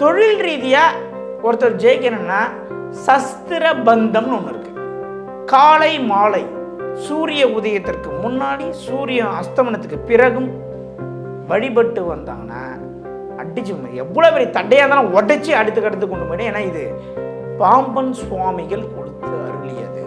தொழில் ரீதியாக ஒருத்தர் ஜெயிக்கணும்னா சஸ்திர பந்தம்னு ஒன்று இருக்கு. காலை மாலை சூரிய உதயத்திற்கு முன்னாடி சூரிய அஸ்தமனத்துக்கு பிறகும் வழிபட்டு வந்தாங்கன்னா அடிச்சு எவ்வளோ பெரிய தட்டையாக இருந்தாலும் உடைச்சி அடுத்துக்கு அடுத்து கொண்டு போயிடும் ஏன்னா இது? பாம்பன் சுவாமிகள் கொடுத்து அருளியது.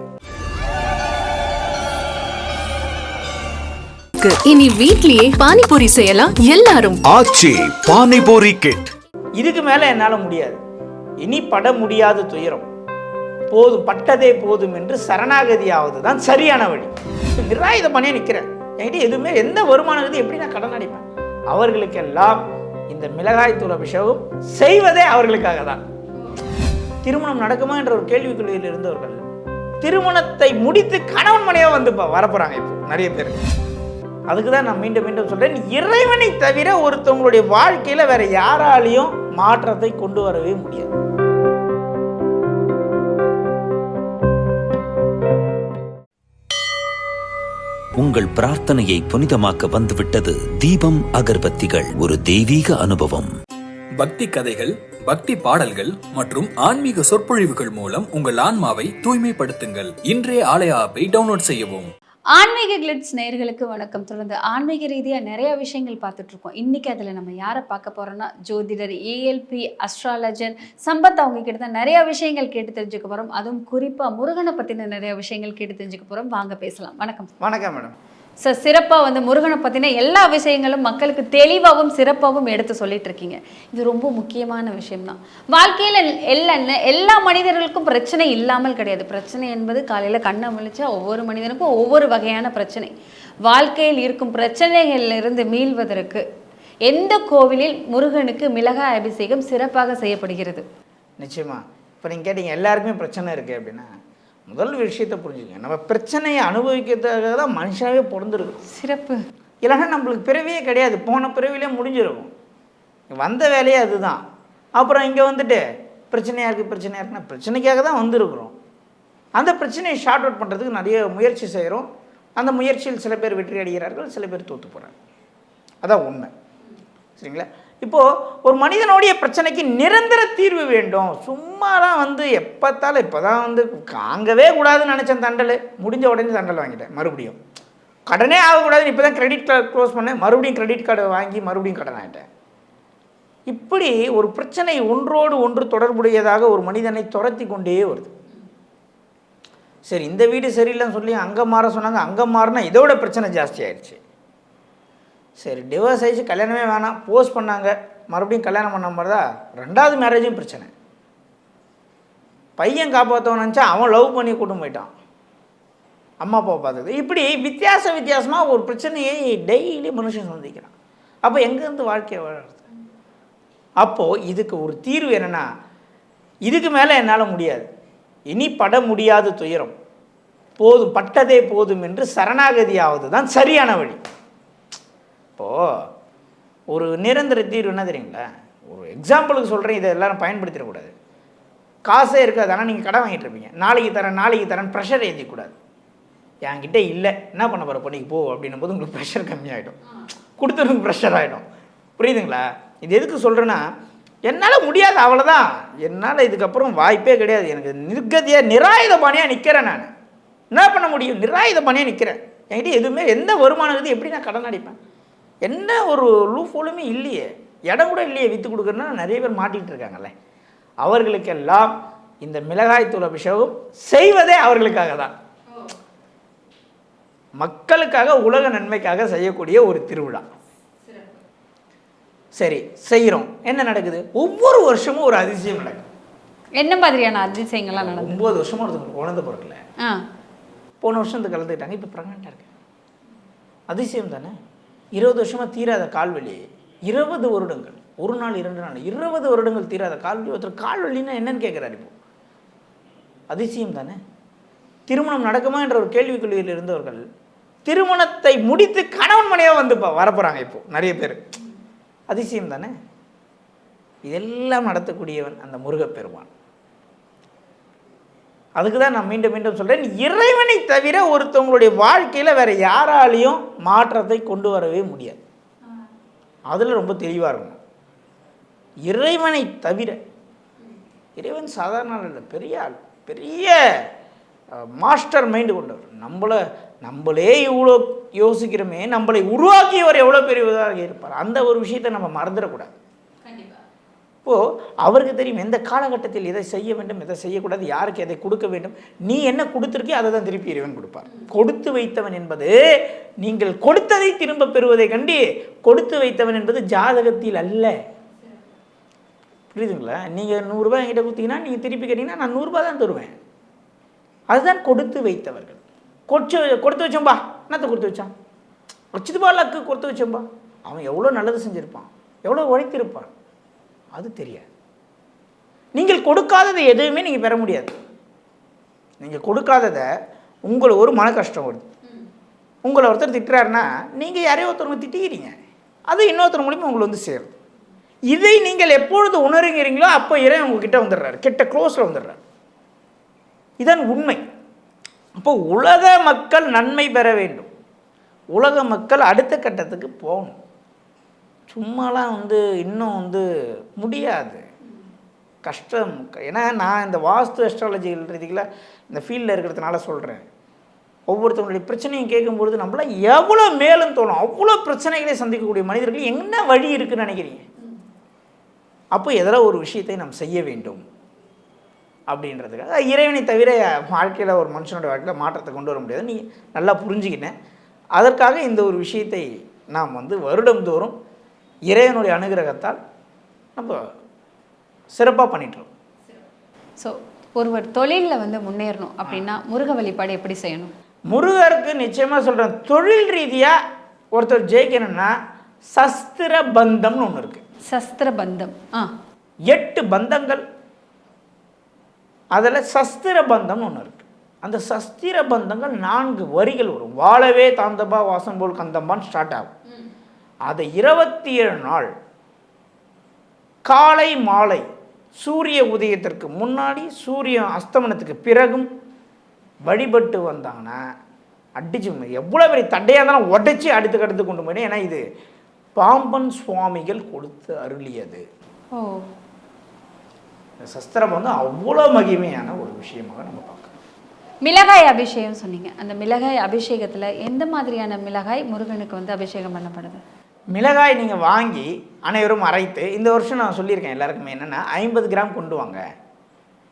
இனி வீட்லயே பானிபூரி செய்யலாம். எல்லாரும் ஆச்சி பானிபூரி கிட். இதுக்கு மேலே என்னால் முடியாது. இனி பட முடியாத துயரம். போதும் பட்டதே போதும் என்று சரணாகதியாவது தான் சரியான வழி. நிராயுத பண்ணியே நிற்கிறேன் என்கிட்ட எதுவுமே எந்த வருமானம் இருக்குது எப்படி நான் கடன் அடைப்பேன்? அவர்களுக்கெல்லாம் இந்த மிளகாய் தூள் அபிஷேகம் செய்வதே அவர்களுக்காக தான் திருமணம் நடக்குமா என்ற ஒரு கேள்விக்குள்ளியில் இருந்தவர்கள் திருமணத்தை முடித்து கணவன் மனையாக வந்து வரப்போகிறாங்க இப்போ நிறைய பேர். அதுக்கு தான் நான் மீண்டும் மீண்டும் சொல்கிறேன் இறைவனை தவிர ஒருத்தவங்களுடைய வாழ்க்கையில் வேற யாராலையும் மாற்றத்தை கொண்டு வரவே முடியாது. உங்கள் பிரார்த்தனையை புனிதமாக்க வந்துவிட்டது தீபம் அகர்பத்திகள். ஒரு தெய்வீக அனுபவம். பக்தி கதைகள் பக்தி பாடல்கள் மற்றும் ஆன்மீக சொற்பொழிவுகள் மூலம் உங்கள் ஆன்மாவை தூய்மைப்படுத்துங்கள். இன்றைய ஆலய ஆப்பை டவுன்லோட் செய்யவும். ஆன்மீக கிளிட்ஸ் நேயர்களுக்கு வணக்கம். தொடர்ந்து ஆன்மீக ரீதியாக நிறைய விஷயங்கள் பார்த்துட்டு இருக்கோம் இன்னைக்கு அதில் நம்ம யாரை பார்க்க போறோம்னா ஜோதிடர் ஏஎல்பி அஸ்ட்ராலஜர் சம்பத் அவங்க கிட்ட தான் நிறைய விஷயங்கள் கேட்டு தெரிஞ்சுக்க போகிறோம் அதுவும் குறிப்பாக முருகனை பற்றின நிறைய விஷயங்கள் கேட்டு தெரிஞ்சுக்க போகிறோம் வாங்க பேசலாம். வணக்கம். வணக்கம் மேடம். ஸோ சிறப்பாக வந்து முருகனை பற்றின எல்லா விஷயங்களும் மக்களுக்கு தெளிவாகவும் சிறப்பாகவும் எடுத்து சொல்லிட்டு இருக்கீங்க இது ரொம்ப முக்கியமான விஷயம்தான். வாழ்க்கையில் எல்லா எல்லா மனிதர்களுக்கும் பிரச்சனை இல்லாமல் கிடையாது. பிரச்சனை என்பது காலையில் கண்ணை முழிச்சா ஒவ்வொரு மனிதனுக்கும் ஒவ்வொரு வகையான பிரச்சனை. வாழ்க்கையில் இருக்கும் பிரச்சனைகளிலிருந்து மீள்வதற்கு எந்த கோவிலில் முருகனுக்கு மிளகாய் அபிஷேகம் சிறப்பாக செய்யப்படுகிறது? நிச்சயமா. இப்போ நீங்கள் கேட்டீங்க எல்லாருக்குமே பிரச்சனை இருக்குது அப்படின்னா முதல் விஷயத்தை புரிஞ்சுக்கங்க நம்ம பிரச்சனையை அனுபவிக்கிறதுக்காக தான் மனுஷனாவே பிறந்திருக்கும் சிறப்பு. இல்லைன்னா நம்மளுக்கு பிறவியே கிடையாது. போன பிறவிலே முடிஞ்சிருக்கும். வந்த வேலையே அதுதான். அப்புறம் இங்கே வந்துட்டு பிரச்சனையாக இருக்குது பிரச்சனையாக இருக்குன்னா பிரச்சனைக்காக தான் வந்திருக்கிறோம். அந்த பிரச்சனையை ஷார்ட் அவுட் பண்ணுறதுக்கு நிறைய முயற்சி செய்கிறோம். அந்த முயற்சியில் சில பேர் வெற்றி அடைகிறார்கள் சில பேர் தோற்று போகிறாங்க அதான் உண்மை. சரிங்களா? இப்போது ஒரு மனிதனுடைய பிரச்சனைக்கு நிரந்தர தீர்வு வேண்டும். சும்மாலாம் வந்து எப்போத்தாலும் இப்போ தான் வந்து காங்கவே கூடாதுன்னு நினச்சேன் தண்டல். முடிஞ்ச உடனே தண்டல் வாங்கிட்டேன் மறுபடியும். கடனே ஆகக்கூடாதுன்னு இப்போ தான் கிரெடிட் கார்டு க்ளோஸ் பண்ணேன் மறுபடியும் கிரெடிட் கார்டு வாங்கி மறுபடியும் கடன் ஆகிட்டேன் இப்படி ஒரு பிரச்சனை ஒன்றோடு ஒன்று தொடர்புடையதாக ஒரு மனிதனை துரத்தி கொண்டே வருது. சரி இந்த வீடு சரியில்லைன்னு சொல்லி அங்கே மாற சொன்னாங்க அங்கே மாறினா இதோட பிரச்சனை ஜாஸ்தி ஆயிடுச்சு. சரி டிவோர்ஸ் ஆகிடுச்சு கல்யாணமே வேணாம் போஸ்ட் பண்ணாங்க. மறுபடியும் கல்யாணம் பண்ண மாதிரி தான் ரெண்டாவது மேரேஜும் பிரச்சனை. பையன் காப்பாற்றவன் நினச்சா அவன் லவ் பண்ணி கூட்டம் போயிட்டான். அம்மா அப்பாவை பார்த்தது இப்படி வித்தியாச வித்தியாசமாக ஒரு பிரச்சனையை டெய்லி மனுஷன் சந்திக்கிறான். அப்போ எங்கேருந்து வாழ்க்கையை வாழறது? அப்போது இதுக்கு ஒரு தீர்வு என்னென்னா இதுக்கு மேலே என்னால் முடியாது. இனி பட முடியாத துயரம். போதும் பட்டதே போதும் என்று சரணாகதியாவது தான் சரியான வழி. இப்போது ஒரு நிரந்தர தீர்வு என்ன தெரியுங்களா? ஒரு எக்ஸாம்பிளுக்கு சொல்கிறேன் இதை எல்லாரும் பயன்படுத்திடக்கூடாது. காசே இருக்காது ஆனால் நீங்கள் கடன் வாங்கிட்டு இருப்பீங்க. நாளைக்கு தரேன் நாளைக்கு தரேன் ப்ரெஷர் ஏற்றிக்கூடாது என்கிட்ட இல்லை என்ன பண்ண போகிற பொண்ணுக்கு போ அப்படின்னும் போது உங்களுக்கு ப்ரெஷர் கம்மியாகிடும் கொடுத்துருக்கு ப்ரெஷர் ஆகிடும் புரியுதுங்களா? இது எதுக்கு சொல்கிறேன்னா என்னால் முடியாது அவ்வளோதான் என்னால் இதுக்கப்புறம் வாய்ப்பே கிடையாது. எனக்கு நிர்கதியாக நிராயுதபாணியாக நிற்கிறேன் நான். என்ன பண்ண முடியும்? நிராயுதபாணியாக நிற்கிறேன் என்கிட்ட எதுவுமே எந்த வருமானம் எப்படி நான் கடன் அடிப்பேன்? என்ன ஒரு லூஃபோலுமே இல்லையே. இடம் கூட இல்லையே விற்று கொடுக்குறேன்னா நிறைய பேர் மாட்டிகிட்டு இருக்காங்கல்ல. அவர்களுக்கெல்லாம் இந்த மிளகாய் தூள் அபிஷேகம் செய்வதே அவர்களுக்காக தான். மக்களுக்காக உலக நன்மைக்காக செய்யக்கூடிய ஒரு திருவிழா. சரி செய்கிறோம். என்ன நடக்குது? ஒவ்வொரு வருஷமும் ஒரு அதிசயம் நடக்கும். என்ன மாதிரியான அதிசயங்கள்லாம் நடந்தது ஒம்பது வருஷமும் ஒருத்தவங்க குழந்தை பிறக்கல. ஆ. போன வருஷம் கலந்துக்கிட்டாங்க இப்போ ப்ரெக்னெண்ட்டாக இருக்கு அதிசயம் தானே? இருபது வருஷமாக தீராத கால்வலி இருபது வருடங்கள் ஒரு நாள் இரண்டு நாள் இருபது வருடங்கள் தீராத கால்வலி. ஒருத்தர் கால்வலின்னா என்னன்னு கேட்குறாரு இப்போ. அதிசயம் தானே? திருமணம் நடக்குமா என்ற ஒரு கேள்விக்குள்ளியில் இருந்தவர்கள் திருமணத்தை முடித்து கணவன் மனையாக வந்து வரப்போகிறாங்க இப்போ நிறைய பேர். அதிசயம் தானே? இதெல்லாம் நடத்தக்கூடியவன் அந்த முருகப்பெருமான். அதுக்கு தான் நான் மீண்டும் மீண்டும் சொல்கிறேன் இறைவனை தவிர ஒருத்தவங்களுடைய வாழ்க்கையில் வேறு யாராலையும் மாற்றத்தை கொண்டு வரவே முடியாது. அதில் ரொம்ப தெளிவாக இருக்கணும். இறைவனை தவிர இறைவன் சாதாரண ஆள் இல்லை பெரிய ஆள் பெரிய மாஸ்டர் மைண்டு கொண்டவர். நம்மளை நம்மளே இவ்வளோ யோசிக்கிறோமே நம்மளை உருவாக்கியவர் எவ்வளோ பெரியவராக இருப்பார்? அந்த ஒரு விஷயத்தை நம்ம மறந்துடக்கூடாது. இப்போது அவருக்கு தெரியும் எந்த காலகட்டத்தில் எதை செய்ய வேண்டும் எதை செய்யக்கூடாது யாருக்கு எதை கொடுக்க வேண்டும் நீ என்ன கொடுத்துருக்கியோ அதை தான் திருப்பி இறைவன் கொடுப்பார். கொடுத்து வைத்தவன் என்பது நீங்கள் கொடுத்ததை திரும்ப பெறுவதை கண்டி கொடுத்து வைத்தவன் என்பது ஜாதகத்தில் அல்ல. புரியுதுங்களா? நீங்கள் நூறுரூபா என்கிட்ட கொடுத்தீங்கன்னா நீங்கள் திருப்பி கேட்டிங்கன்னா நான் நூறுரூபா தான் தருவேன். அதுதான் கொடுத்து வைத்தவர்கள். கொச்சு கொடுத்து வச்சோம்பா என்னத்தை கொடுத்து வச்சான்? வச்சதுபா லக்கு. கொடுத்து வச்சோம்பா அவன் எவ்வளோ நல்லது செஞ்சுருப்பான். எவ்வளோ உழைத்திருப்பான். அது தெரியாது. நீங்கள் கொடுக்காததை எதுவுமே நீங்கள் பெற முடியாது. நீங்கள் கொடுக்காததை உங்களை ஒரு மன கஷ்டம் வருது. உங்களை ஒருத்தர் திட்டுறாருன்னா நீங்கள் யாரையோ ஒருத்தவங்க திட்டிக்கிறீங்க. அது இன்னொருத்தர் மூலியமாக உங்களை வந்து சேரும் இதை நீங்கள் எப்பொழுது உணருகிறீங்களோ அப்போ இறைவன் உங்ககிட்ட வந்துடுறாரு. கிட்ட க்ளோஸில் வந்துடுறாரு. இதன் உண்மை. அப்போ உலக மக்கள் நன்மை பெற வேண்டும். உலக மக்கள் அடுத்த கட்டத்துக்கு போகணும். சும்மாலாம் வந்து இன்னும் வந்து முடியாது. கஷ்டம். ஏன்னா நான் இந்த வாஸ்து அஸ்ட்ராலஜிகள் இந்த ஃபீல்டில் இருக்கிறதுனால சொல்கிறேன் ஒவ்வொருத்தவங்களுடைய பிரச்சனையும் கேட்கும்பொழுது நம்மளாம் எவ்வளோ மேலும் தோணும் அவ்வளோ பிரச்சனைகளை சந்திக்கக்கூடிய மனிதர்கள் என்ன வழி இருக்குன்னு நினைக்கிறீங்க? அப்போ எதில் ஒரு விஷயத்தை நாம் செய்ய வேண்டும். அப்படின்றதுக்காக. இறைவனை தவிர வாழ்க்கையில் ஒரு மனுஷனோட வாழ்க்கையில் மாற்றத்தை கொண்டு வர முடியாது. நீ நல்லா புரிஞ்சுக்கினேன் அதற்காக இந்த ஒரு விஷயத்தை நாம் வந்து வருடந்தோறும் இறைவனுடைய அனுகிரகத்தால் நம்ம சிறப்பாக பண்ணிட்டுருக்கோம் ஸோ ஒருவர் தொழிலில் வந்து முன்னேறணும் அப்படின்னா முருக வழிபாடு எப்படி செய்யணும்? முருகருக்கு நிச்சயமாக சொல்கிறேன் தொழில் ரீதியாக ஒருத்தர் ஜெயிக்கணும்னா சஸ்திர பந்தம்னு ஒன்று இருக்குது சஸ்திர பந்தம் ஆ. எட்டு பந்தங்கள். அதில் சஸ்திர பந்தம்னு ஒன்று இருக்குது அந்த சஸ்திர பந்தங்கள் நான்கு வரிகள் வரும். வாழவே தாந்தபா வாசம் போல் கந்தம்பான்னு ஸ்டார்ட் ஆகும். அதை இருபத்தி ஏழு நாள் காலை மாலை சூரிய உதயத்திற்கு முன்னாடி சூரிய அஸ்தமனத்துக்கு பிறகும் வழிபட்டு வந்தாங்கன்னா அடிச்சு எவ்வளோ பெரிய தட்டையாக இருந்தாலும் உடைச்சி அடுத்துக்கு அடுத்து கொண்டு போயிடும். ஏன்னா இது பாம்பன் சுவாமிகள் கொடுத்து அருளியது. சஸ்திரம் வந்து அவ்வளோ மகிமையான ஒரு விஷயமாக நம்ம பார்க்கலாம் மிளகாய் அபிஷேகம் சொன்னீங்க. அந்த மிளகாய் அபிஷேகத்தில் எந்த மாதிரியான மிளகாய் முருகனுக்கு வந்து அபிஷேகம் பண்ணப்படுது? மிளகாய் நீங்கள் வாங்கி அனைவரும் அரைத்து இந்த வருஷம் நான் சொல்லியிருக்கேன் எல்லாருக்குமே என்னென்னா ஐம்பது கிராம் கொண்டு வாங்க.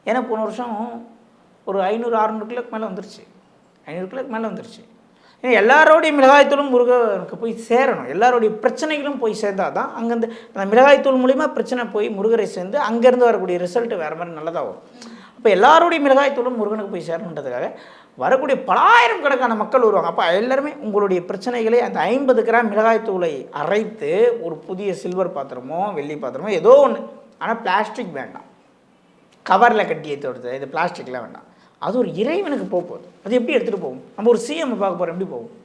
ஏன்னா போன வருஷம் ஒரு ஐநூறு அறநூறு கிலோக்கு மேலே வந்துருச்சு. ஐநூறு கிலோக்கு மேலே வந்துருச்சு. ஏன்னா எல்லாரோடைய மிளகாய்த்தூளும் முருகனுக்கு போய் சேரணும். எல்லாருடைய பிரச்சனைகளும் போய் சேர்ந்தால் தான் அங்கேருந்து அந்த மிளகாய்த்தூள் மூலிமா பிரச்சனை போய் முருகரை சேர்ந்து அங்கேருந்து வரக்கூடிய ரிசல்ட் வேறு மாதிரி நல்லதாக வரும். அப்போ எல்லாருடைய மிளகாய்த்தூளும் முருகனுக்கு போய் சேரணுன்றதுக்காக வரக்கூடிய பலாயிரம் கணக்கான மக்கள் வருவாங்க. அப்போ எல்லாருமே உங்களுடைய பிரச்சனைகளை அந்த ஐம்பது கிராம் மிளகாய்த்தூளை அரைத்து ஒரு புதிய சில்வர் பாத்திரமோ வெள்ளி பாத்திரமோ ஏதோ ஒன்று ஆனால் பிளாஸ்டிக் வேண்டாம். கவரில் கட்டி ஏற்றுறது இது பிளாஸ்டிக்லாம் வேண்டாம். அது ஒரு இறைவனுக்கு போக போகுது. அது எப்படி எடுத்துகிட்டு போகும் நம்ம ஒரு சிஎம் பார்க்க போகிறோம் எப்படி போகும்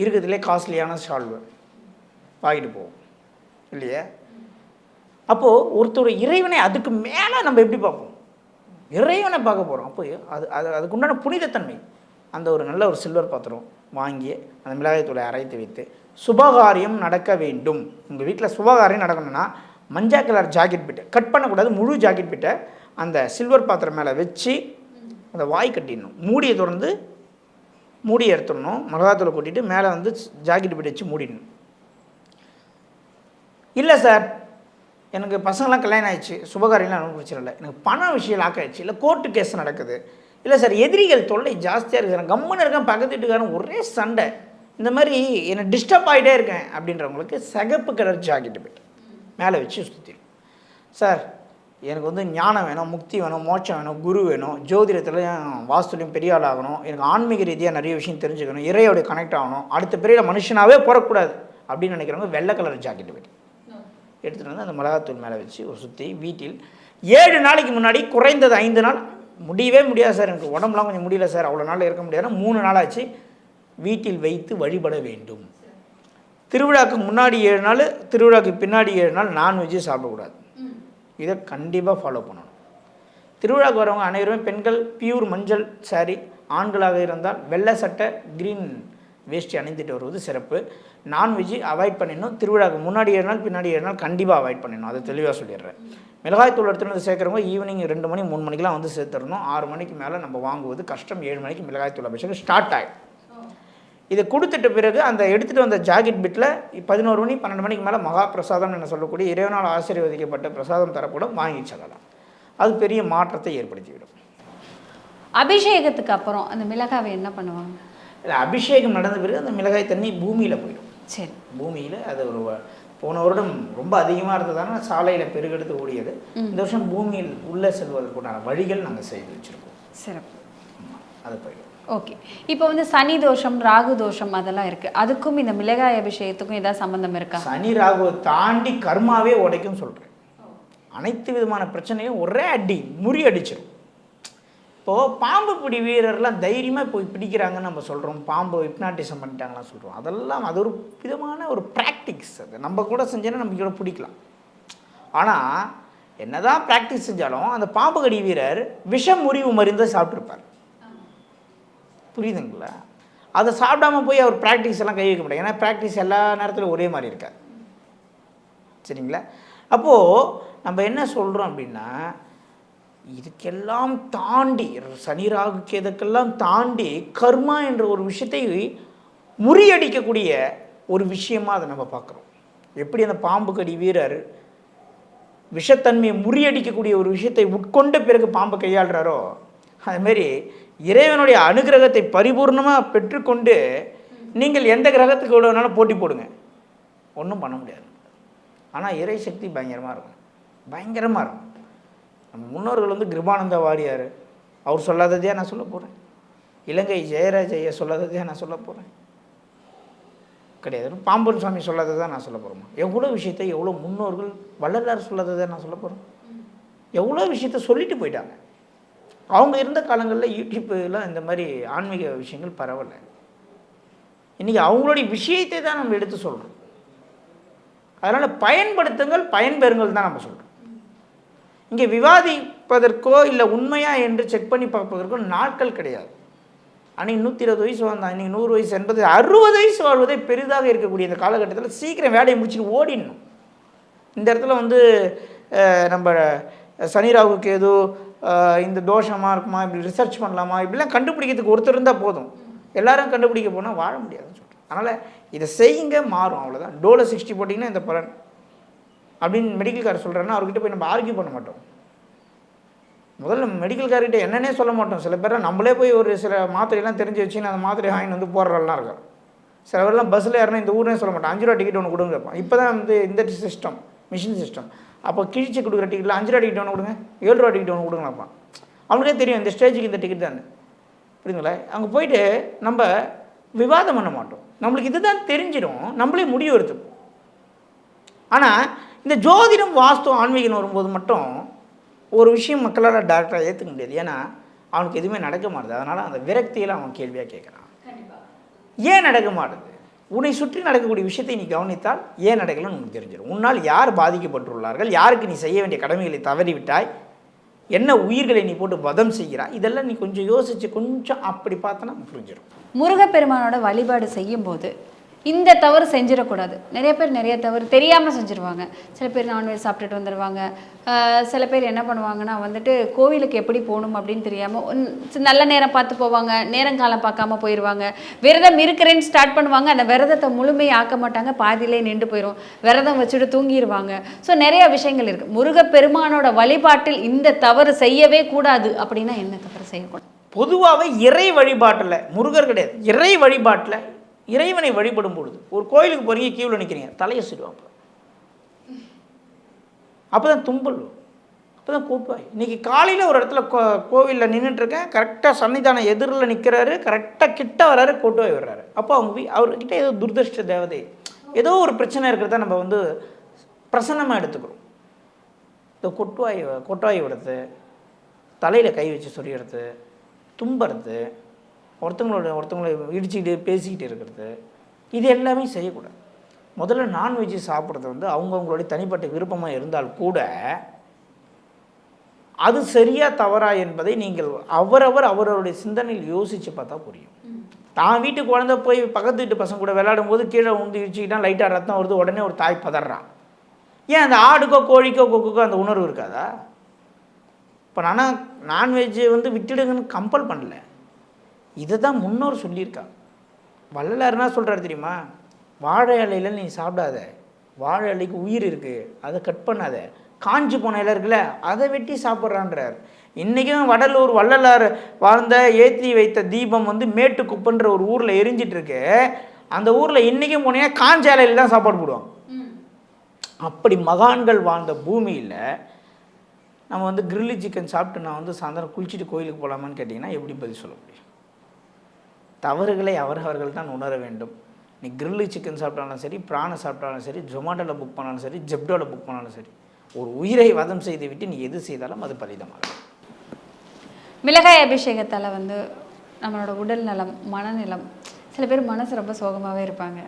இருக்கிறதுலே காஸ்ட்லியான ஷால்வு வாங்கிட்டு போவோம். இல்லையா? அப்போது ஒருத்தர் இறைவனை அதுக்கு மேலே நம்ம எப்படி பார்ப்போம்? இறைவனை பார்க்க போகிறோம் அப்போ அது அது அதுக்குண்டான புனிதத்தன்மை. அந்த ஒரு நல்ல ஒரு சில்வர் பாத்திரம் வாங்கி அந்த மிளகாய்த்தூளை அரைத்து வைத்து சுபகாரியம் நடக்க வேண்டும். உங்கள் வீட்டில் சுபகாரியம் நடக்கணும்னா மஞ்சா கலர் ஜாக்கெட் பிட்டை கட் பண்ணக்கூடாது முழு ஜாக்கெட் பிட்டை அந்த சில்வர் பாத்திரம் மேலே வச்சு அந்த வாய் கட்டிடணும். மூடியை திறந்து மூடி எடுத்துடணும். மிளகாத்தூளை கொட்டிட்டு மேலே வந்து ஜாக்கெட் பிட்டை வச்சு மூடிடணும். இல்லை சார் எனக்கு பசங்களாம் கல்யாணம் ஆயிடுச்சு சுபகாரியெலாம் அனுபவிச்சிடல பிரச்சனை இல்லை. எனக்கு பண விஷயம் லாக் ஆயிடுச்சு இல்லை கோர்ட்டு கேஸ் நடக்குது. இல்லை சார் எதிரிகள் தொல்லை ஜாஸ்தியாக இருக்குது நான் கம்முன்னு இருக்கேன் பக்கத்து வீட்டுக்காரன் ஒரே சண்டை. இந்த மாதிரி என்னை டிஸ்டர்ப் ஆகிட்டே இருக்கேன் அப்படின்றவங்களுக்கு சிகப்பு கலர் ஜாக்கெட்டு போய்ட்டு மேலே வச்சு சுற்றி சார் எனக்கு வந்து ஞானம் வேணும் முக்தி வேணும் மோட்சம் வேணும் குரு வேணும் ஜோதிடத்துலையும் வாஸ்துலையும் பெரிய ஆள் ஆகணும். எனக்கு ஆன்மீக ரீதியாக நிறைய விஷயம் தெரிஞ்சுக்கணும் இறையோட கனெக்ட் ஆகணும். அடுத்த பெரிய மனுஷனாகவே போகக்கூடாது அப்படின்னு நினைக்கிறவங்க வெள்ளை கலர் ஜாக்கெட்டு போய்ட்டு எடுத்துகிட்டு வந்து அந்த மிளகாத்தூள் மேலே வச்சு ஒரு சுற்றி வீட்டில் ஏழு நாளைக்கு முன்னாடி குறைந்தது ஐந்து நாள். முடியவே முடியாது சார். எனக்கு உடம்புலாம் கொஞ்சம் முடியல சார். அவ்வளோ நாள் இருக்க முடியாதுன்னா மூணு நாள் ஆச்சு வீட்டில் வைத்து வழிபட வேண்டும். திருவிழாக்கு முன்னாடி ஏழு நாள் திருவிழாக்கு பின்னாடி ஏழு நாள் நான்வெஜ்ஜு சாப்பிடக்கூடாது. இதை கண்டிப்பாக ஃபாலோ பண்ணணும். திருவிழாவுக்கு வரவங்க அனைவருமே பெண்கள் பியூர் மஞ்சள் saree ஆண்களாக இருந்தால் வெள்ளை சட்டை க்ரீன் வேஷ்டி அணிந்துட்டு வருவது சிறப்பு. நான்வெஜ்ஜு அவாய்ட் பண்ணிடணும். திருவிழாக்கு முன்னாடி ஏழு நாள் பின்னாடி ஏழு நாள் கண்டிப்பாக அவாய்ட் பண்ணிடணும். அதை தெளிவாக சொல்லிடுறேன். மிளகாய் தூள் எடுத்துகிட்டு வந்து சேர்க்குறவங்க ஈவினிங் ரெண்டு மணி மூணு மணிக்கெலாம் வந்து சேர்த்துடணும். ஆறு மணிக்கு மேலே நம்ம வாங்குவது கஷ்டம். ஏழு மணிக்கு மிளகாய் தூள் அபிஷேகம் ஸ்டார்ட் ஆகிடும் இதை கொடுத்துட்ட பிறகு அந்த எடுத்துகிட்டு வந்த ஜாக்கெட் பிட்டில் பதினோரு மணி பன்னெண்டு மணிக்கு மேலே மகா பிரசாதம் என சொல்லக்கூடிய இறைவனால் ஆசீர்வதிக்கப்பட்ட பிரசாதம் தரப்படும். வாங்கி செல்லலாம். அது பெரிய மாற்றத்தை ஏற்படுத்திவிடும். அபிஷேகத்துக்கு அப்புறம் அந்த மிளகாவை என்ன பண்ணுவாங்க? இல்லை அபிஷேகம் நடந்த பிறகு அந்த மிளகாய் தண்ணி பூமியில் போயிடும். சரி. பூமியில் அது ஒரு போன வருடம் ரொம்ப அதிகமாக இருந்ததான சாலையில் பெருகெடுத்து ஓடியது. இந்த வருஷம் பூமியில் உள்ளே செல்வதற்குண்டான வழிகள் நாங்கள் செய்து வச்சுருக்கோம். சிறப்பு. அது போயிடும். ஓகே. இப்போ வந்து சனி தோஷம் ராகு தோஷம் அதெல்லாம் இருக்கு. அதுக்கும் இந்த மிளகாய் அபிஷேகத்துக்கும் ஏதாவது சம்பந்தம் இருக்கா? சனி ராகுவை தாண்டி கர்மாவே உடைக்கும் சொல்கிறேன் அனைத்து விதமான பிரச்சனையும் ஒரே அடி முறி அடிச்சிடும் இப்போது பாம்பு பிடி வீரர்லாம் தைரியமாக போய் பிடிக்கிறாங்கன்னு நம்ம சொல்கிறோம் பாம்பு ஹிப்னாட்டிசம் பண்ணிட்டாங்களாம் சொல்கிறோம் அதெல்லாம் அது ஒரு விதமான ஒரு ப்ராக்டிக்ஸ் அது. நம்ம கூட செஞ்சோன்னா நம்ம கூட பிடிக்கலாம். ஆனால் என்னதான் ப்ராக்டிஸ் செஞ்சாலும் அந்த பாம்பு கடி வீரர் விஷம் முறிவு மருந்தை சாப்பிட்ருப்பார் புரியுதுங்களா? அதை சாப்பிடாம போய் அவர் ப்ராக்டிஸ் எல்லாம் கை வைக்க முடியாது ஏன்னா ப்ராக்டிஸ் எல்லா நேரத்திலும் ஒரே மாதிரி இருக்காது. சரிங்களா? அப்போது நம்ம என்ன சொல்கிறோம் அப்படின்னா இதுக்கெல்லாம் தாண்டி சனி ராகு கேதுக்கெல்லாம் தாண்டி கர்மா என்ற ஒரு விஷயத்தை முறியடிக்கக்கூடிய ஒரு விஷயமாக அதை நம்ம பார்க்குறோம். எப்படி அந்த பாம்பு கடி வீரர் விஷத்தன்மையை முறியடிக்கக்கூடிய ஒரு விஷயத்தை உட்கொண்ட பிறகு பாம்பை கையாளுறாரோ அதுமாரி இறைவனுடைய அனுகிரகத்தை பரிபூர்ணமாக பெற்றுக்கொண்டு நீங்கள் எந்த கிரகத்துக்கு எவ்வளோ வேணாலும் போட்டி போடுங்க. ஒன்றும் பண்ண முடியாது. ஆனால் இறை சக்தி பயங்கரமாக இருக்கும். பயங்கரமாக இருக்கும். நம்ம முன்னோர்கள் வந்து கிருபானந்த வாரியார். அவர் சொல்லாததையாக நான் சொல்ல போகிறேன் இலங்கை ஜெயராஜ் ஐயா சொல்லாததையா நான் சொல்ல போகிறேன் கிடையாது. பாம்பன் சுவாமி சொல்லாததை நான் சொல்ல போகிறோமா எவ்வளோ விஷயத்தை எவ்வளோ முன்னோர்கள் வள்ளலார் சொல்லாததை நான் சொல்ல போகிறேன் எவ்வளோ விஷயத்த சொல்லிட்டு போயிட்டாங்க. அவங்க இருந்த காலங்களில் யூடியூப்லாம் இந்த மாதிரி ஆன்மீக விஷயங்கள் பரவலை. இன்றைக்கி அவங்களுடைய விஷயத்தை தான் நம்ம எடுத்து சொல்கிறோம் அதனால் பயன்படுத்துங்கள் பயன்பெறுங்கள் தான் நம்ம சொல்கிறோம் இங்கே விவாதிப்பதற்கோ இல்லை உண்மையா என்று செக் பண்ணி பார்ப்பதற்கோ நாட்கள் கிடையாது. அன்னைக்கு நூற்றி இருபது வயசு வந்தான் இன்றைக்கி நூறு வயசு எண்பது அறுபது வயசு வாழ்வதே பெரிதாக இருக்கக்கூடிய இந்த காலகட்டத்தில் சீக்கிரம் வேலையை முடிச்சுட்டு ஓடிடணும். இந்த இடத்துல வந்து நம்ம சனி ராகு ஏதோ இந்த தோஷமாக இருக்குமா இப்படி ரிசர்ச் பண்ணலாமா இப்படிலாம் கண்டுபிடிக்கிறதுக்கு ஒருத்தர் இருந்தால் போதும். எல்லாரும் கண்டுபிடிக்க போனால் வாழ முடியாதுன்னு சொல்கிறேன் அதனால் இதை செய்யுங்க மாறும் அவ்வளோதான் டோலை சிக்ஸ்டி போட்டிங்கன்னா இந்த பலன். அப்படின்னு மெடிக்கல் கார் சொல்கிறேன்னா அவர்கிட்ட போய் நம்ம ஆர்கியூ பண்ண மாட்டோம். முதல்ல மெடிக்கல் கார்கிட்ட என்னன்னே சொல்ல மாட்டோம். சில பேரை நம்மளே போய் ஒரு சில மாத்திரையெல்லாம் தெரிஞ்சு வச்சுன்னு அந்த மாத்திரை வாங்கிட்டு வந்து போடுறலாம் இருக்கார் சில பேர்லாம் பஸ்ஸில் ஏறினா இந்த ஊர்னே சொல்ல மாட்டோம். அஞ்சு ரூபா டிக்கெட் ஒன்று கொடுங்க கேட்பான். இப்போ தான் வந்து இந்த சிஸ்டம் மிஷின் சிஸ்டம் அப்போ கிழிச்சு கொடுக்குற டிக்கெட்டில் அஞ்சு ரூபா டிக்கெட் ஒன்று கொடுங்க ஏழு ரூபா டிக்கெட் ஒன்று கொடுங்களாப்பா அவனுக்கே தெரியும் இந்த ஸ்டேஜுக்கு இந்த டிக்கெட் தான் புரியுதுங்களா? அங்கே போயிட்டு நம்ம விவாதம் பண்ண மாட்டோம். நம்மளுக்கு இதுதான் தெரிஞ்சிடும். நம்மளே முடிவு எடுத்துப்போம். ஆனால் இந்த ஜோதிடம் வாஸ்து ஆன்மீகம் வரும்போது மட்டும் ஒரு விஷயம் மக்களால் டேரக்டாக ஏற்றுக்க முடியாது. ஏன்னா அவனுக்கு எதுவுமே நடக்க மாட்டுது. அதனால் அந்த விரக்தியில் அவன் கேள்வியாக கேட்குறான். ஏன் நடக்க மாட்டுது? உன்னை சுற்றி நடக்கக்கூடிய விஷயத்தை நீ கவனித்தால் ஏன் நடக்கலன்னு உனக்கு தெரிஞ்சிடும் உன்னால் யார் பாதிக்கப்பட்டுள்ளார்கள்? யாருக்கு நீ செய்ய வேண்டிய கடமைகளை தவறிவிட்டாய்? என்ன உயிர்களை நீ போட்டு வதம் செய்கிறாய்? இதெல்லாம் நீ கொஞ்சம் யோசித்து கொஞ்சம் அப்படி பார்த்தனா புரிஞ்சிடும் முருகப்பெருமானோட வழிபாடு செய்யும்போது இந்த தவறு செஞ்சிடக்கூடாது. நிறைய பேர் நிறைய தவறு தெரியாமல் செஞ்சுருவாங்க. சில பேர் நான்வெஜ் சாப்பிட்டுட்டு வந்துடுவாங்க சில பேர் என்ன பண்ணுவாங்கன்னா வந்துட்டு கோவிலுக்கு எப்படி போகணும் அப்படின்னு தெரியாமல் நல்ல நேரம் பார்த்து போவாங்க. நேரங்காலம் பார்க்காம போயிடுவாங்க விரதம் இருக்கிறேன்னு ஸ்டார்ட் பண்ணுவாங்க. அந்த விரதத்தை முழுமையை ஆக்க மாட்டாங்க. பாதியிலே நின்று போயிடும் விரதம் வச்சுட்டு தூங்கிடுவாங்க ஸோ நிறைய விஷயங்கள் இருக்குது முருகப்பெருமானோட வழிபாட்டில் இந்த தவறு செய்யவே கூடாது அப்படின்னா என்ன தவறு செய்யக்கூடாது? பொதுவாகவே இறை வழிபாட்டில் முருகர் கிடையாது. இறை வழிபாட்டில் இறைவனை வழிபடும் பொழுது ஒரு கோயிலுக்கு போகிறீங்க கீவில் நிற்கிறீங்க தலையை சுடுவோம் அப்போ தான் தும்பல் அப்போ தான் கூப்பாய். இன்றைக்கி காலையில் ஒரு இடத்துல கோ கோவிலில் நின்றுட்டுருக்கேன் கரெக்டாக சன்னிதானம் எதிரில் நிற்கிறாரு கரெக்டாக கிட்ட வர்றாரு கூட்டுவாய் வர்றாரு அப்போ அவங்க அவர்கிட்ட ஏதோ துர்தர்ஷ்ட தேவதை ஏதோ ஒரு பிரச்சனை இருக்கிறத நம்ம வந்து பிரசன்னமாக எடுத்துக்கிறோம். இந்த கொட்டுவாய் கொட்டுவாய் விடுறது தலையில் கை வச்சு சொறியறது தும்புறது ஒருத்தங்களோட ஒருத்தங்களை இடிச்சுக்கிட்டு பேசிக்கிட்டு இருக்கிறது இது எல்லாமே செய்யக்கூடாது. முதல்ல நான்வெஜ் சாப்பிட்றது வந்து அவங்கவுங்களுடைய தனிப்பட்ட விருப்பமாக இருந்தால் கூட அது சரியா தவறா என்பதை நீங்கள் அவரவர் அவரவருடைய சிந்தனையில் யோசித்து பார்த்தா புரியும். தான் வீட்டு குழந்தை போய் பக்கத்து வீட்டு பசங்க கூட விளையாடும் போது கீழே உந்து இடிச்சுக்கிட்டா லைட்டாக ரத்தம் வருது உடனே ஒரு தாய் பதறான். ஏன் அந்த ஆடுக்கோ கோழிக்கோ கொக்குக்கோ அந்த உணர்வு இருக்காதா? இப்போ நான் நான்வெஜ்ஜை வந்து விட்டுடுங்கன்னு கம்பல் பண்ணல. இதை தான் முன்னோர் சொல்லியிருக்காங்க. வள்ளலார் என்ன சொல்கிறார் தெரியுமா? வாழை இலையில நீ சாப்பிடாத. வாழை இலைக்கு உயிர் இருக்குது அதை கட் பண்ணாத. காஞ்சி போன இலை இருக்குல்ல அதை வெட்டி சாப்பிட்றான்றார். இன்றைக்கும் வடலூர் வள்ளலார் வாழ்ந்த ஏற்றி வைத்த தீபம் வந்து மேட்டுக்குப்பன்ற ஒரு ஊரில் எரிஞ்சிட்டு இருக்கு அந்த ஊரில் இன்றைக்கும் போனீங்கன்னா காஞ்ச இலையில தான் சாப்பாடு போடுவாங்க. அப்படி மகான்கள் வாழ்ந்த பூமியில் நம்ம வந்து கிரில்லி சிக்கன் சாப்பிட்டு நான் வந்து சாயந்தரம் குளிச்சுட்டு கோயிலுக்கு போகலாமான்னு கேட்டிங்கன்னா எப்படி பதில் சொல்ல முடியும்? தவறுகளை அவரவர்கள் தான் உணர வேண்டும். நீ கிரில்லி சிக்கன் சாப்பிட்டாலும் சரி பிராணை சாப்பிட்டாலும் சரி ஜொமாட்டோவில் புக் பண்ணாலும் சரி ஜெப்டோவில் புக் பண்ணாலும் சரி ஒரு உயிரை வதம் செய்து விட்டு நீ எது செய்தாலும் அது பலிதமாகும் மிளகாய் அபிஷேகத்தால் வந்து நம்மளோட உடல் நலம் மனநலம் சில பேர் மனசு ரொம்ப சோகமாகவே இருப்பாங்க.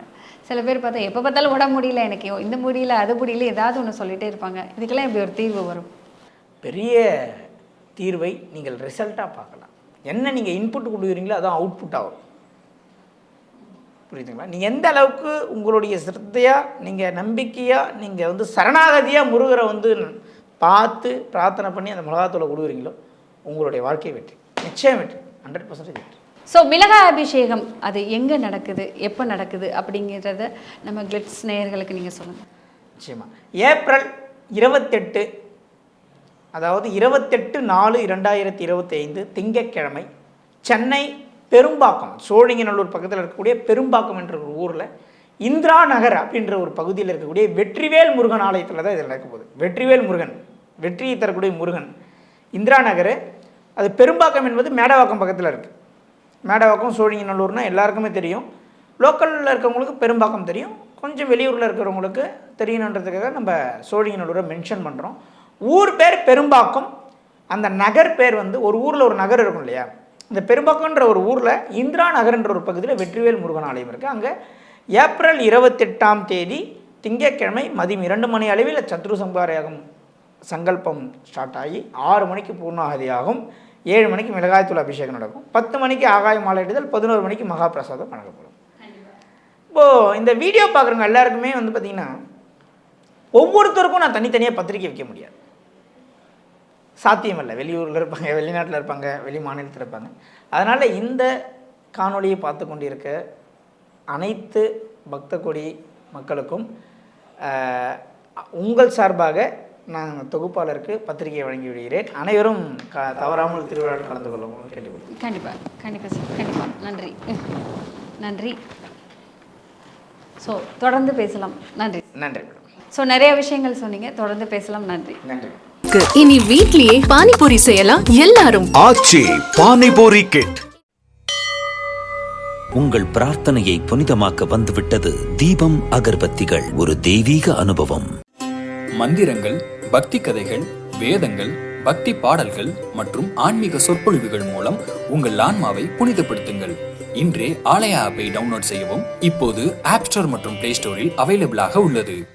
சில பேர் பார்த்தா எப்போ பார்த்தாலும் உடம்பு முடியல எனக்கு இந்த முடியல அது முடியல ஏதாவது ஒன்று சொல்லிட்டே இருப்பாங்க. இதுக்கெல்லாம் இப்படி ஒரு தீர்வு வரும்? பெரிய தீர்வை நீங்கள் ரிசல்ட்டாக பார்க்கலாம். என்ன நீங்கள் இன்புட் கொடுக்குறீங்களோ அதான் அவுட்புட் ஆகும். புரியுதுங்களா? நீங்கள் எந்த அளவுக்கு உங்களுடைய சிரத்தையாக நீங்கள் நம்பிக்கையாக நீங்கள் வந்து சரணாகதியாக முருகரை வந்து பார்த்து பிரார்த்தனை பண்ணி அந்த மிளகாத்தூளை கொடுக்குறீங்களோ உங்களுடைய வாழ்க்கை வெற்றி. நிச்சயம் வெற்றி. ஹண்ட்ரட் பர்சன்டேஜ் வெற்றி. ஸோ மிளகாய் அபிஷேகம் அது எங்கே நடக்குது எப்போ நடக்குது அப்படிங்கிறத நம்ம கிளிட்ஸ் நேயர்களுக்கு நீங்கள் சொல்லுங்கள் நிச்சயமா. ஏப்ரல் இருபத்தெட்டு அதாவது இருபத்தெட்டு நாலு இரண்டாயிரத்தி இருபத்தைந்து திங்கட்கிழமை சென்னை பெரும்பாக்கம் சோழிங்கநல்லூர் பக்கத்தில் இருக்கக்கூடிய பெரும்பாக்கம் என்ற ஒரு ஊரில் இந்திரா நகர் அப்படின்ற ஒரு பகுதியில் இருக்கக்கூடிய வெற்றிவேல் முருகன் ஆலயத்தில் தான் இது நடக்க போகுது. வெற்றிவேல் முருகன் வெற்றியை தரக்கூடிய முருகன். இந்திரா நகர் அது பெரும்பாக்கம் என்பது மேடவாக்கம் பக்கத்தில் இருக்குது மேடவாக்கம் சோழிங்கநல்லூர்னால் எல்லாருக்குமே தெரியும். லோக்கலில் இருக்கவங்களுக்கு பெரும்பாக்கம் தெரியும். கொஞ்சம் வெளியூரில் இருக்கிறவங்களுக்கு தெரியணுன்றதுக்காக நம்ம சோழிங்கநல்லூரை மென்ஷன் பண்ணுறோம் ஊர் பேர் பெரும்பாக்கம். அந்த நகர் பேர் வந்து ஒரு ஊரில் ஒரு நகர் இருக்கும் இல்லையா? இந்த பெரும்பாக்கம்ன்ற ஒரு ஊரில் இந்திரா நகர்ன்ற ஒரு பகுதியில் வெற்றிவேல் முருகன் ஆலயம் இருக்குது அங்கே ஏப்ரல் இருபத்தெட்டாம் தேதி திங்கட்கிழமை மதியம் இரண்டு மணி அளவில் சத்ரு சம்பாரயாகம் சங்கல்பம் ஸ்டார்ட் ஆகி ஆறு மணிக்கு பூர்ணாகதியாகும் ஏழு மணிக்கு மிளகாய்த்தூள் அபிஷேகம் நடக்கும். பத்து மணிக்கு ஆகாய மாலையிடுதல் பதினோரு மணிக்கு மகாபிரசாதம் வழங்கப்படும். இப்போது இந்த வீடியோ பார்க்குறவங்க எல்லாருக்குமே வந்து பார்த்திங்கன்னா ஒவ்வொருத்தருக்கும் நான் தனித்தனியாக பத்திரிக்கை வைக்க முடியாது. சாத்தியம் இல்லை வெளியூரில் இருப்பாங்க வெளிநாட்டில் இருப்பாங்க வெளி மாநிலத்தில் இருப்பாங்க. அதனால் இந்த காணொளியை பார்த்து கொண்டிருக்க அனைத்து பக்த கொடி மக்களுக்கும் உங்கள் சார்பாக நான் தொகுப்பாளருக்கு பத்திரிகை வழங்கி விடுகிறேன். அனைவரும் க தவறாமல் திருவிழாவில் கலந்து கொள்ளுங்கள். கேட்டுக்கொள்கிறேன் கண்டிப்பாக கண்டிப்பாக சார் கண்டிப்பாக நன்றி. நன்றி. ஸோ தொடர்ந்து பேசலாம். நன்றி. நன்றி. ஸோ நிறைய விஷயங்கள் சொன்னீங்க. தொடர்ந்து பேசலாம். நன்றி. நன்றி. இனி வீட்லயே பானிபூரி செய்யலாம். எல்லாரும். ஆச்சி பானிபூரி கிட் உங்கள் பிரார்த்தனையை புனிதமாக்க வந்துவிட்டது தீபம் அகர்பத்திகள். ஒரு தெய்வீக அனுபவம். மந்திரங்கள் பக்தி கதைகள் வேதங்கள் பக்தி பாடல்கள் மற்றும் ஆன்மீக சொற்பொழிவுகள் மூலம் உங்கள் ஆன்மாவை புனிதப்படுத்துங்கள். இன்றே ஆலயா ஆப்பை டவுன்லோட் செய்யவும் இப்போது ஆப் ஸ்டோர் மற்றும் பிளே ஸ்டோரில் அவைலபிளாக உள்ளது.